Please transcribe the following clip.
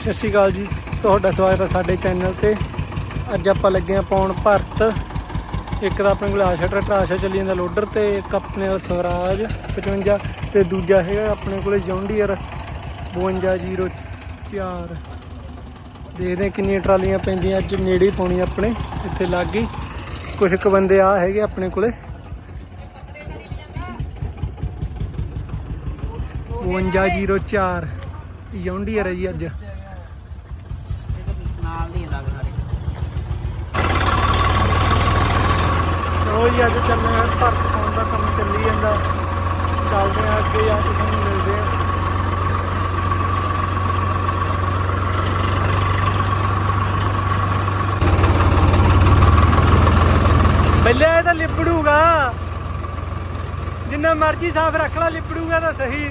ਸਤਿ ਸ਼੍ਰੀ ਅਕਾਲ ਜੀ, ਤੁਹਾਡਾ ਸਵਾਗਤ ਹੈ ਸਾਡੇ ਚੈਨਲ ਤੇ। ਅੱਜ ਆਪਾਂ ਲੱਗੇ ਆ ਪਾਉਣ ਭਰਤ। ਇੱਕ ਤਾਂ ਆਪਣੇ ਕੋਲ ਆਸ਼ਾ ਟਰੈਕਟਰ ਆਸ਼ਾ ਚੱਲੀ ਜਾਂਦਾ ਲੋਡਰ ਤੇ ਇੱਕ ਆਪਣੇ ਕੋਲ ਸਵਰਾਜ 55 ਤੇ ਦੂਜਾ ਹੈਗਾ ਆਪਣੇ ਕੋਲੇ ਜੌਂਡੀਅਰ 5204 ਦੇਖਦੇ ਹਾਂ ਕਿੰਨੀਆਂ ਟਰਾਲੀਆਂ ਪੈਂਦੀਆਂ, ਅੱਜ ਨੇੜੇ ਹੀ ਪਾਉਣੀ ਆਪਣੇ, ਇੱਥੇ ਲੱਗ ਗਈ। ਕੁਝ ਕੁ ਬੰਦੇ ਆ ਹੈਗੇ ਆਪਣੇ ਕੋਲੇ। 5204 ਜੌਂਡੀਅਰ ਹੈ ਜੀ ਅੱਜ ਨਾਲ ਨਹੀਂ ਲੱਗ ਸਾਡੇ ਚਲੋ ਜੀ ਅੱਜ ਚੱਲਦੇ ਹਾਂ ਭਰਤ ਪਾਉਣ ਦਾ ਕੰਮ ਚੱਲੀ ਜਾਂਦਾ। ਚੱਲਦੇ ਹਾਂ ਅੱਗੇ ਜਾ ਤੁਹਾਨੂੰ ਮਿਲਦੇ ਹਾਂ ਬੱਲੇ ਇਹ ਤਾਂ ਲਿਪੜੂਗਾ। ਜਿੰਨਾ ਮਰਜ਼ੀ ਸਾਫ਼ ਰੱਖ ਲਾ, ਲਿਪੜੂਗਾ ਤਾਂ ਸਹੀ।